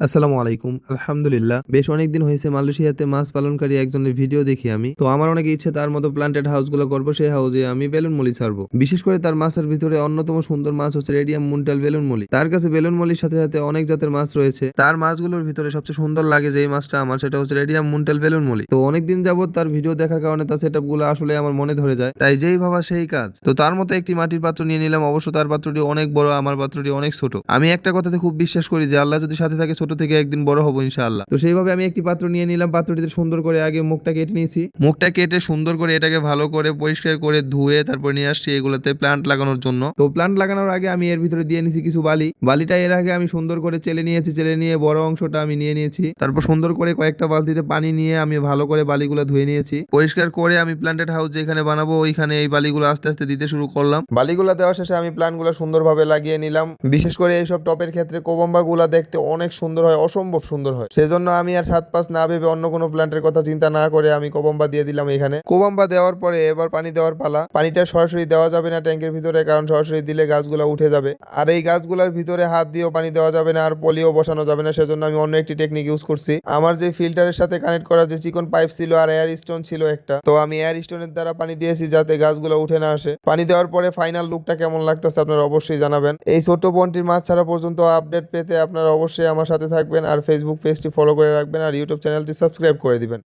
আসসালামু আলাইকুম। আলহামদুলিল্লাহ। বেশ অনেকদিন হয়েছে মালয়েশিয়াতে মাছ পালনকারী একজনের ভিডিও দেখি আমি। তো আমার অনেক ইচ্ছে তার মতো প্লান্টেড হাউসগুলো করব, সেই হাউসে আমি বেলুন মলি ছাড়বো। বিশেষ করে তার মাছের ভিতরে অন্যতম সুন্দর মাছ হচ্ছে রেডিয়াম মুন্টাল বেলুন মলি তার কাছে বেলুন মলির সাথে সাথে অনেক জাতের মাছ রয়েছে। তার মাছগুলোর ভিতরে সবচেয়ে সুন্দর লাগে যে মাছটা আমার, সেটা হচ্ছে রেডিয়াম মুন্টাল বেলুন মলি তো অনেকদিন যাবত তার ভিডিও দেখার কারণে তার সেটগুলো আসলে আমার মনে ধরে যায়। তাই যেই ভাবা সেই কাজ। তো তার মতো একটি মাটির পাত্র নিয়ে নিলাম। অবশ্য তার পাত্রটি অনেক বড়, আমার পাত্রটি অনেক ছোট। আমি একটা কথাতে খুব বিশ্বাস করি যে আল্লাহ যদি সাথে থাকে ছোট থেকে একদিন বড় হব ইনশাআল্লাহ। তো সেইভাবে আমি একটি পাত্র নিয়ে নিলাম পাত্রটিতে সুন্দর করে আগে মুখটা কেটে নিয়েছি। মুখটা কেটে সুন্দর করে এটাকে ভালো করে পরিষ্কার করে ধুয়ে তারপর নিয়ে আসছি এগুলোতে প্লান্ট লাগানোর জন্য। তো প্লান্ট লাগানোর আগে আমি এর ভিতরে দিয়ে নিয়েছি কিছু বালি। বালিটা এর আগে আমি সুন্দর করে চেলে নিয়েছি চেলে নিয়ে বড় অংশটা আমি নিয়ে নিয়েছি। তারপর সুন্দর করে কয়েকটা বালতিতে পানি নিয়ে আমি ভালো করে বালিগুলো ধুয়ে নিয়েছি। পরিষ্কার করে আমি প্লান্টেড হাউস যেখানে বানাবো ওইখানে এই বালিগুলো আস্তে আস্তে দিতে শুরু করলাম। বালিগুলো দেওয়া শেষে আমি প্ল্যানগুলো সুন্দরভাবে লাগিয়ে নিলাম। বিশেষ করে এইসব টপের ক্ষেত্রে কোবম্বা গুলা দেখতে অনেক সুন্দর হয়, অসম্ভব সুন্দর হয়। সেজন্য আমি আর সাত পাঁচ না ভেবে অন্য কোনো প্ল্যান্টের কথা চিন্তা না করে আমি কোবম্বা দিয়ে দিলাম এখানে। কোবম্বা দেওয়ার পরে এবার পানি দেওয়ার পালা। পানিটা সরাসরি দেওয়া যাবে না ট্যাঙ্কের ভিতরে, কারণ সরাসরি দিলে গাছগুলো উঠে যাবে। আর এই গাছগুলোর ভিতরে হাত দিয়েও পানি দেওয়া যাবে না, আর পলিও বসানো যাবে না, সেজন্য আমি অন্য একটি টেকনিক ইউজ করছি। আমার যে ফিল্টারের সাথে কানেক্ট করা যে চিকন পাইপ ছিল আর এয়ার স্টোন ছিল একটা, তো আমি এয়ার স্টোনের দ্বারা পানি দিয়েছি যাতে গাছগুলো উঠে না আসে। পানি দেওয়ার পরে ফাইনাল লুকটা কেমন লাগতেছে আপনারা অবশ্যই জানাবেন। এই ছোট্ট বনটির মাছ ছাড়া পর্যন্ত আপডেট পেতে আপনারা অবশ্যই আমার সাথে থাকবেন আর ফেসবুক পেজটি ফলো করে রাখবেন আর ইউটিউব চ্যানেলটি সাবস্ক্রাইব করে দিবেন।